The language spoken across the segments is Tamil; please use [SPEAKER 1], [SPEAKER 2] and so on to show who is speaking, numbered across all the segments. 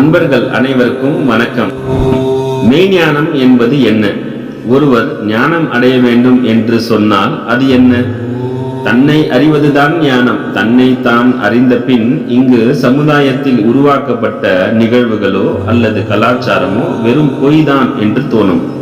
[SPEAKER 1] அன்பர்கள் அனைவருக்கும் வணக்கம். மெய்ஞானம் என்பது என்ன? ஒருவர் ஞானம் அடைய வேண்டும் என்று சொன்னால் அது என்ன? தன்னை அறிவதுதான் ஞானம். தன்னை தான் அறிந்த பின் இங்கு சமுதாயத்தில் உருவாக்கப்பட்ட நிகழ்வுகளோ அல்லது கலாச்சாரமோ வெறும் பொய்தான் என்று தோணும்.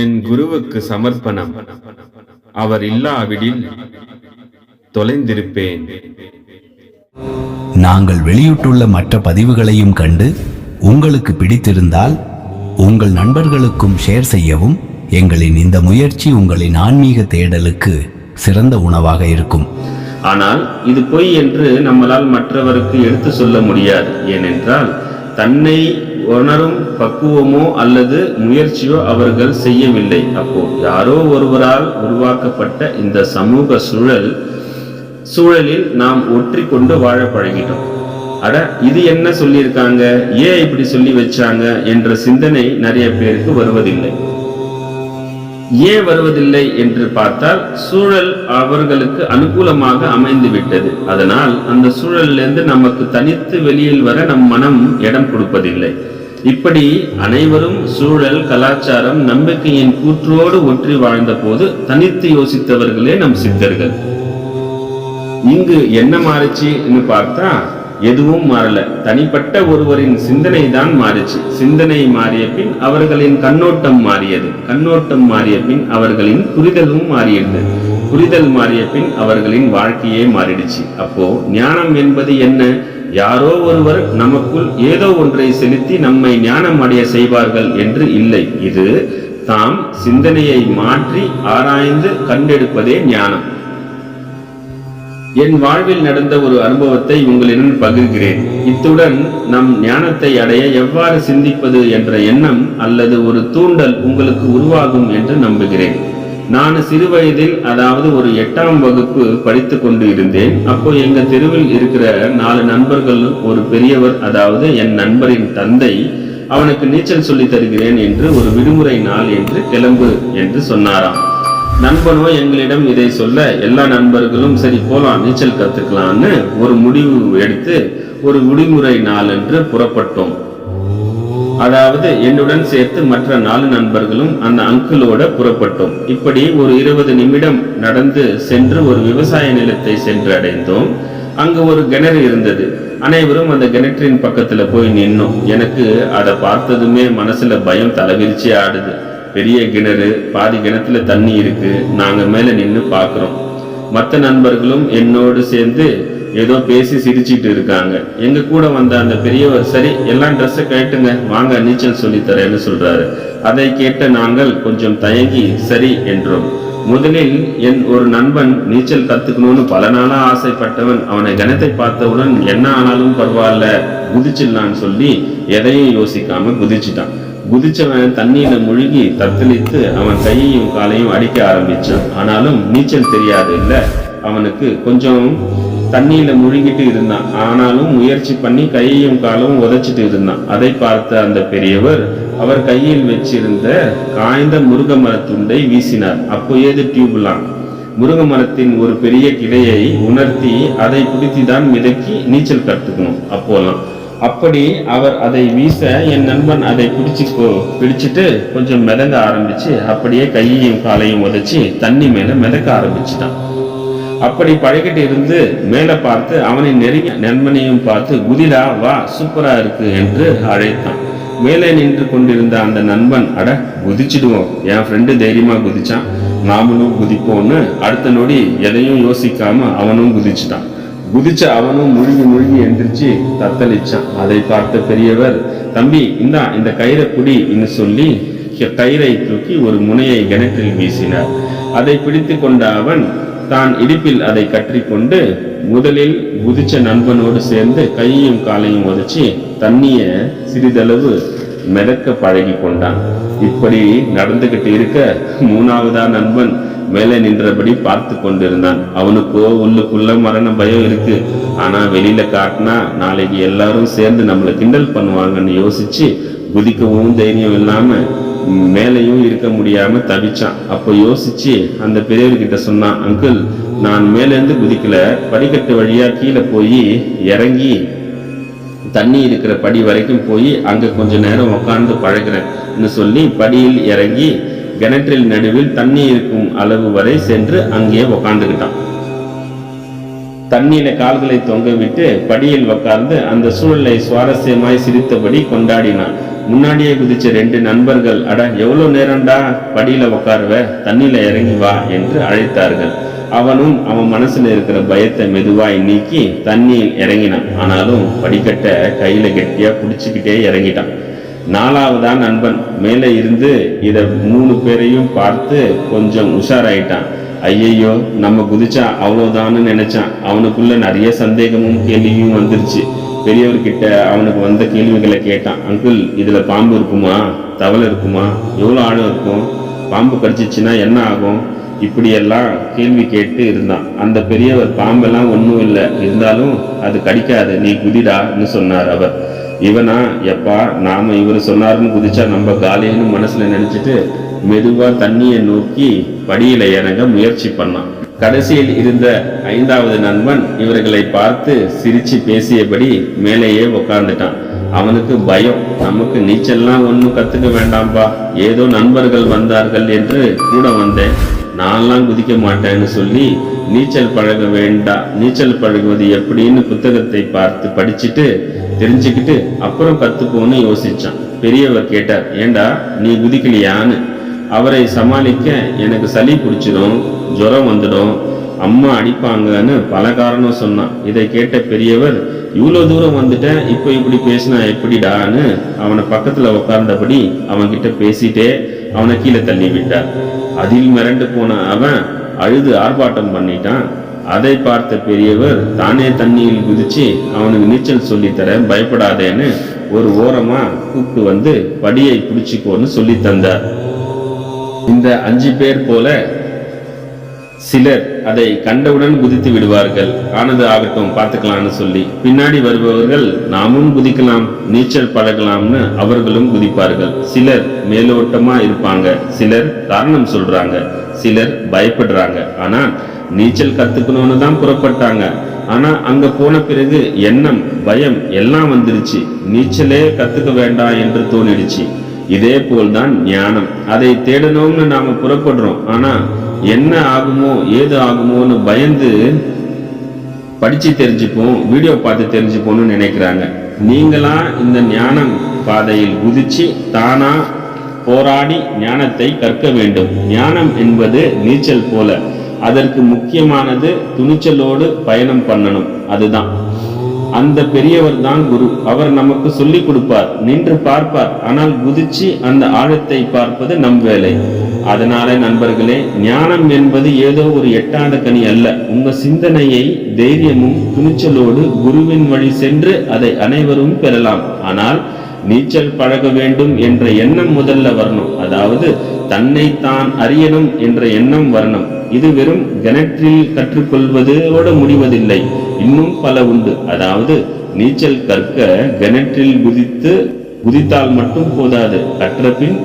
[SPEAKER 1] என் குருவுக்கு சமர்ப்பணம். அவர் இல்லாவிடில் தொலைந்திருப்பேன்.
[SPEAKER 2] நாங்கள் வெளியிட்டுள்ள மற்ற பதிவுகளையும் கண்டு உங்களுக்கு பிடித்திருந்தால் உங்கள் நண்பர்களுக்கும் ஷேர் செய்யவும் எங்களின் இந்த முயற்சி உங்களின் ஆன்மீக தேடலுக்கு சிறந்த உணவாக இருக்கும்.
[SPEAKER 1] ஆனால் இது பொய் என்று நம்மளால் மற்றவருக்கு எடுத்து சொல்ல முடியாது. ஏனென்றால் தன்னை உணரும் பக்குவமோ அல்லது முயற்சியோ அவர்கள் செய்யவில்லை. அப்போ யாரோ ஒருவரால் உருவாக்கப்பட்ட இந்த சமூக சூழல் சூழலில் நாம் ஒற்றி கொண்டு வாழ பழகிட்டோம். அட இது என்ன சொல்லியிருக்காங்க? ஏன் இப்படி சொல்லி வச்சாங்க? என்ற சிந்தனை நிறைய பேருக்கு வருவதில்லை. ஏன் வருவதில்லை என்று பார்த்தால் சூழல் அவர்களுக்கு அனுகூலமாக அமைந்து விட்டது. அதனால் அந்த சூழலிலிருந்து நமக்கு தனித்து வெளியில் வர நம் மனம் இடம் கொடுப்பதில்லை. இப்படி அனைவரும் சூழல் கலாச்சாரம் நம்பிக்கையின் கூற்றோடு ஒற்றி வாழ்ந்த போது தனித்து யோசித்தவர்களே நம் சித்தர்கள். இங்கு என்ன மாறுச்சுன்னு பார்த்தா எதுவும் மாறல. தனிப்பட்ட ஒருவரின் சிந்தனை தான் மாறிச்சு. சிந்தனை மாறிய பின் அவர்களின் கண்ணோட்டம் மாறியது. கண்ணோட்டம் மாறிய பின் அவர்களின் புரிதலும் மாறியது. புரிதல் மாறிய பின் அவர்களின் வாழ்க்கையே மாறிடுச்சு. அப்போ ஞானம் என்பது என்ன? யாரோ ஒருவர் நமக்குள் ஏதோ ஒன்றை செலுத்தி நம்மை ஞானம் அடைய செய்வார்கள் என்று இல்லை. இது தாம் சிந்தனையை மாற்றி ஆராய்ந்து கண்டெடுப்பதே ஞானம். என் வாழ்வில் நடந்த ஒரு அனுபவத்தை உங்களிடம் பகிர்கிறேன். இத்துடன் நம் ஞானத்தை அடைய எவ்வாறு சிந்திப்பது என்ற எண்ணம் அல்லது ஒரு தூண்டல் உங்களுக்கு உருவாகும் என்று நம்புகிறேன். நான் சிறு வயதில் அதாவது ஒரு எட்டாம் வகுப்பு படித்து கொண்டு இருந்தேன். அப்போ எங்க தெருவில் இருக்கிற நாலு நண்பர்கள் ஒரு பெரியவர் அதாவது என் நண்பரின் தந்தை அவனுக்கு நீச்சல் சொல்லி தருகிறேன் என்று ஒரு விடுமுறை நாள் என்று கிளம்பு என்று சொன்னாராம். நண்பனோ எங்களிடம் இதை சொல்ல எல்லா நண்பர்களும் சரி போலாம் நீச்சல் கத்துக்கலாம்னு ஒரு முடிவு எடுத்து ஒரு விடுமுறை நாள் என்று புறப்பட்டோம். அதாவது என்னுடன் சேர்த்து மற்ற நாலு நண்பர்களும் அந்த அங்கிளோட புறப்பட்டோம். இப்படி ஒரு இருபது நிமிடம் நடந்து சென்று ஒரு விவசாய நிலத்தை சென்று அடைந்தோம். அங்கு ஒரு கிணறு இருந்தது. அனைவரும் அந்த கிணற்றின் பக்கத்துல போய் நின்னோம். எனக்கு அதை பார்த்ததுமே மனசுல பயம் தலைவிரிச்சி ஆடுது. பெரிய கிணறு பாதி கிணத்துல தண்ணி இருக்கு. நாங்க மேல நின்று பாக்குறோம். மற்ற நண்பர்களும் என்னோடு சேர்ந்து ஏதோ பேசி சிரிச்சிட்டு இருக்காங்க. எங்க கூட வந்த அந்த பெரியவர் சரி எல்லாம் ட்ரெஸ்ஸை கேட்டுங்க வாங்க நீச்சல் சொல்லித்தரேன்னு சொல்றாரு. அதை கேட்ட நாங்கள் கொஞ்சம் தயங்கி சரி என்றோம். முதலில் என் ஒரு நண்பன் நீச்சல் கத்துக்கணும்னு பல நாளா ஆசைப்பட்டவன் அவனை கணத்தை பார்த்தவுடன் என்ன ஆனாலும் பரவாயில்ல குதிச்சிடலான்னு சொல்லி எதையும் யோசிக்காம குதிச்சிட்டான். குதிச்சவன் தண்ணியில முழுகி தத்தளித்து அவன் கையையும் காலையும் அடிக்க ஆரம்பிச்சான். ஆனாலும் நீச்சல் தெரியாது இல்ல அவனுக்கு கொஞ்சம் தண்ணியில முழுகிட்டு இருந்தான். ஆனாலும் முயற்சி பண்ணி கையையும் காலும் உதைச்சிட்டு இருந்தான். அதை பார்த்த அந்த பெரியவர் அவர் கையில் வச்சிருந்த காய்ந்த முருக மரத்துண்டை வீசினார். அப்போ ஏது டியூப்லாம்? முருக மரத்தின் ஒரு பெரிய கிளையை உணர்த்தி அதை பிடித்து தான் மிதக்கி நீச்சல் கற்றுக்கணும். அப்போலாம். அப்படி அவர் அதை வீச என் நண்பன் அதை பிடிச்சி பிடிச்சிட்டு கொஞ்சம் மிதங்க ஆரம்பிச்சு அப்படியே கையையும் காலையும் உதைச்சி தண்ணி மேல மிதக்க ஆரம்பிச்சிட்டான். அப்படி பழகிட்டு இருந்து மேலே பார்த்து அவனை நெருங்கிய நண்பனையும் பார்த்து குதிடா வா சூப்பரா இருக்கு என்று அழைத்தான். மேலே நின்று கொண்டிருந்த அந்த நண்பன் அட குதிச்சிடுவோம். என் ஃப்ரெண்டு தைரியமா குதிச்சான். நாமளும் குதிப்போம்னு. அடுத்த நொடி எதையும் யோசிக்காம அவனும் குதிச்சிட்டான். குதிச்ச அவனும் முழுகி முழுகி எந்திரிச்சு தத்தளிச்சான். அதை பார்த்த பெரியவர் தம்பி இந்தா இந்த கயிறை குடி என்று சொல்லி கயிறை தூக்கி ஒரு முனையை கிணற்றில் வீசினார். அதை பிடித்து கொண்ட அவன் தான் இடுப்பில் அதை கற்றிக்கொண்டு முதலில் குதிச்ச நண்பனோடு சேர்ந்து கையையும் காலையும் உதைச்சி தண்ணிய சிறிதளவு மிதக்க பழகி கொண்டான். இப்படி நடந்துகிட்டு இருக்க மூணாவதா நண்பன் மேலே நின்றபடி பார்த்து கொண்டிருந்தான். அவனுக்கோ உள்ளுக்குள்ள மரண பயம் இருக்கு. ஆனா வெளியில காட்டினா நாளைக்கு எல்லாரும் சேர்ந்து நம்மளை கிண்டல் பண்ணுவாங்கன்னு யோசிச்சு குதிக்கவும் தைரியம் இல்லாம மேலேயும் இருக்க முடியாம தவிச்சான். அப்போ யோசிச்சு அந்த பெரியவர்கிட்ட சொன்னான் அங்கிள் நான் மேலேருந்து குதிக்கல. படிக்கட்டு வழியா கீழே போய் இறங்கி தண்ணி இருக்கிற படி வரைக்கும் போய் அங்க கொஞ்ச நேரம் உட்கார்ந்து பழகிறேன்னு சொல்லி படியில் இறங்கி கிணற்றில் நடுவில் தண்ணி இருக்கும் அளவு வரை சென்று அங்கேயே உக்காந்துக்கிட்டான். தண்ணியில கால்களை தொங்க விட்டு படியில் உட்கார்ந்து அந்த சூழலை சுவாரஸ்யமாய் சிரித்தபடி கொண்டாடினான். முன்னாடியே குதிச்ச ரெண்டு நண்பர்கள் அட எவ்வளோ நேரம்டா படியில் உட்காருவ தண்ணியில் இறங்கி வா என்று அழைத்தார்கள். அவனும் அவன் மனசுல இருக்கிற பயத்தை மெதுவாய் நீக்கி தண்ணியில் இறங்கினான். ஆனாலும் படிக்கட்ட கையில கெட்டியா பிடிச்சிக்கிட்டே இறங்கிட்டான். நாலாவதா நண்பன் மேலே இருந்து இதை மூணு பேரையும் பார்த்து கொஞ்சம் உஷாராயிட்டான். ஐயையோ நம்ம குதிச்சா அவ்வளோதான்னு நினைச்சான். அவனுக்குள்ள நிறைய சந்தேகமும் கேள்வியும் வந்துருச்சு. பெரியவர்கிட்ட அவனுக்கு வந்த கேள்விகளை கேட்டான். அங்கிள் இதுல பாம்பு இருக்குமா? தவளை இருக்குமா? எவ்வளோ ஆழம் இருக்கும்? பாம்பு கடிச்சிச்சுன்னா என்ன ஆகும்? இப்படியெல்லாம் கேள்வி கேட்டு இருந்தான். அந்த பெரியவர் பாம்பெல்லாம் ஒன்றும் இல்லை. இருந்தாலும் அது கடிக்காது. நீ குதிடான்னு சொன்னார் அவர். இவனா? எப்பா நாம இவர் சொன்னாருன்னு குதிச்சா நம்ம காலையின்னு மனசுல நினைச்சிட்டு மெதுவாக தண்ணியை நோக்கி படியில இறங்க முயற்சி பண்ணான். கடைசியில் இருந்த ஐந்தாவது நண்பன் இவர்களை பார்த்து சிரிச்சு பேசியபடி மேலேயே உக்காந்துட்டான். அவனுக்கு பயம். நமக்கு நீச்சல்லாம் ஒன்றும் கத்துக்க வேண்டாம்பா. ஏதோ நண்பர்கள் வந்தார்கள் என்று கூட வந்தேன். நான்லாம் குதிக்க மாட்டேன்னு சொல்லி நீச்சல் பழக வேண்டாம் நீச்சல் பழகுவது எப்படின்னு புத்தகத்தை பார்த்து படிச்சுட்டு தெரிஞ்சுக்கிட்டு அப்புறம் கத்துப்போன்னு யோசிச்சான். பெரியவர் கேட்டார் ஏண்டா நீ குதிக்கலையான்னு? அவரை சமாளிக்க எனக்கு சளி பிடிச்சிடும் ஜுரம் வந்துடும். அம்மா அடிப்பாங்கன்னு பல காரணம் சொன்னான். இதை கேட்ட பெரியவர் இவ்வளோ தூரம் வந்துட்டேன் இப்போ இப்படி பேசினா எப்படிடான்னு அவனை பக்கத்தில் உட்கார்ந்தபடி அவன்கிட்ட பேசிட்டே அவனை கீழே தள்ளி விட்டார். அதில் மிரண்டு போன அவன் அழுது ஆர்ப்பாட்டம் பண்ணிட்டான். அதை பார்த்த பெரியவர் தானே தண்ணியில் குதிச்சு அவனுக்கு நீச்சல் சொல்லித்தர பயப்படாதேன்னு ஒரு ஓரமாக கூப்பிட்டு வந்து படியை பிடிச்சிக்கோன்னு சொல்லி தந்தார். இந்த அஞ்சு பேர் போல சிலர் அதை கண்டவுடன் குதித்து விடுவார்கள். ஆனது ஆகட்டும் பார்த்துக்கலாம்னு சொல்லி. பின்னாடி வருபவர்கள் நாமும் குதிக்கலாம் நீச்சல் பழகலாம்னு அவர்களும் குதிப்பார்கள். சிலர் மேலோட்டமா இருப்பாங்க. சிலர் காரணம் சொல்றாங்க. சிலர் பயப்படுறாங்க. ஆனா நீச்சல் கத்துக்கணும்னு தான் புறப்பட்டாங்க. ஆனா அங்க போன பிறகு எண்ணம் பயம் எல்லாம் வந்துருச்சு. நீச்சலே கத்துக்க வேண்டாம் என்று தோணிடுச்சு. இதே போல்தான் ஞானம். அதை தேடணும்னு நாம புறப்படுறோம். ஆனா என்ன ஆகுமோ ஏது ஆகுமோன்னு பயந்து படிச்சு தெரிஞ்சுப்போம் வீடியோ பார்த்து தெரிஞ்சுப்போம்னு நினைக்கிறாங்க. நீங்களா இந்த ஞானம் பாதையில் குதிச்சு தானா போராடி ஞானத்தை கற்க வேண்டும். ஞானம் என்பது நீச்சல் போல. அதற்கு முக்கியமானது துணிச்சலோடு பயணம் பண்ணணும். அதுதான். அந்த பெரியவர் தான் குரு. அவர் நமக்கு சொல்லிக் கொடுப்பார் நின்று பார்ப்பார். ஆனால் குதிச்சு அந்த ஆழத்தை பார்ப்பது நம் வேலை. அதனால நண்பர்களே ஞானம் என்பது ஏதோ ஒரு எட்டாத கனி அல்ல. உங்க சிந்தனையை தைரியமும் துணிச்சலோடு குருவின் வழி சென்று அதை அனைவரும் பெறலாம். ஆனால் நீச்சல் பழக வேண்டும் என்ற எண்ணம் முதல்ல வரணும். அதாவது தன்னை தான் அறியணும் என்ற எண்ணம் வரணும். இது வெறும் கிணற்றில் கற்றுக்கொள்வதோடு முடிவதில்லை. இன்னும் பல உண்டு. அதாவது நீச்சல் கற்க கிணற்றில் குதித்து குதித்தால் மட்டும் போதாது. கற்ற பின்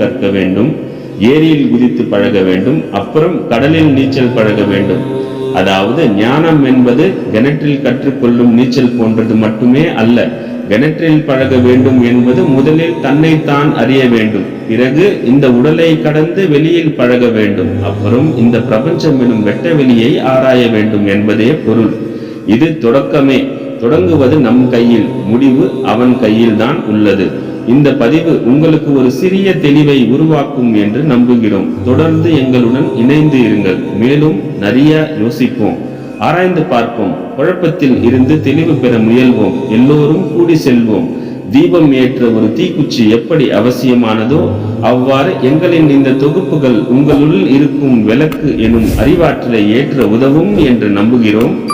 [SPEAKER 1] கற்க வேண்டும் ஏரியில் குதித்து பழக வேண்டும் அப்புறம் கடலில் நீச்சல் பழக வேண்டும். அதாவது ஞானம் என்பது கிணற்றில் கற்றுக்கொள்ளும் நீச்சல் போன்றது மட்டுமே அல்ல. கிணற்றில் பழக வேண்டும் என்பது முதலில் தன்னைத்தான் அறிய வேண்டும். பிறகு இந்த உடலை கடந்து வெளியில் பழக வேண்டும். அப்புறம் இந்த பிரபஞ்சம் எனும் வெட்ட வெளியை ஆராய வேண்டும் என்பதே பொருள். இது தொடக்கமே. தொடங்குவது நம் கையில். முடிவு அவன் கையில் தான் உள்ளது. இந்த பதிவு உங்களுக்கு ஒரு சிறிய தெளிவை உருவாக்கும் என்று நம்புகிறோம். தொடர்ந்து எங்களுடன் இணைந்து இருங்கள். மேலும் நிறைய யோசிப்போம். ஆராய்ந்து பார்ப்போம். குழப்பத்தில் இருந்து தெளிவு பெற முயல்வோம். எல்லோரும் கூடி செல்வோம். தீபம் ஏற்ற ஒரு தீக்குச்சி எப்படி அவசியமானதோ அவ்வாறு எங்களின் இந்த தொகுப்புகள் உங்களுள் இருக்கும் விளக்கு எனும் அறிவாற்றலை ஏற்ற உதவும் என்று நம்புகிறோம்.